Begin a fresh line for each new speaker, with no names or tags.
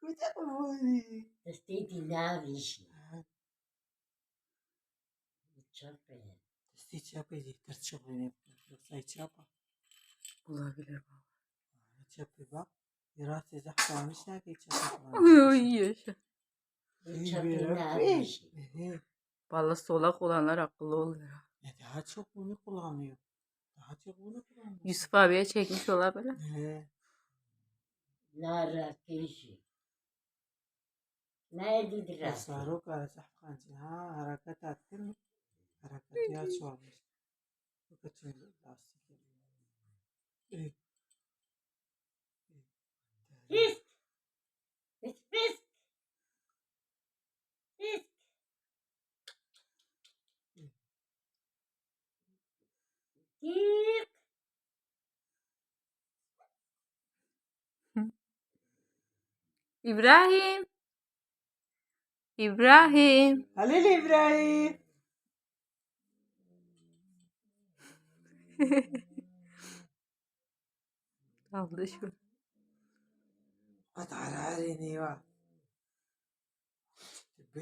Куда вы?
Стати навіщо? Чапе.
Ты чапа иди, торчок не Сай чапа.
Olabilir baba.
Çapı bak. Biraz size kalmışlar ki çapı.
Oy yaşa.
Çapı навіщо?
Valla solak olanlar akıllı oluyor.
Ya daha çok bunu kullanıyor. Daha çok bunu kullanıyor.
Yusuf abiye çekmiş olabilir.
He.
Narakişi. Neydi dirası?
Tasarruf arası kancı. Ha hareket ettin mi? Hareketi yaş olmuş. Bu kaçın lastik. Evet.
Ibrahim इब्राहिम
हलील Ibrahim
Aldı şu.
Atar her yeni var.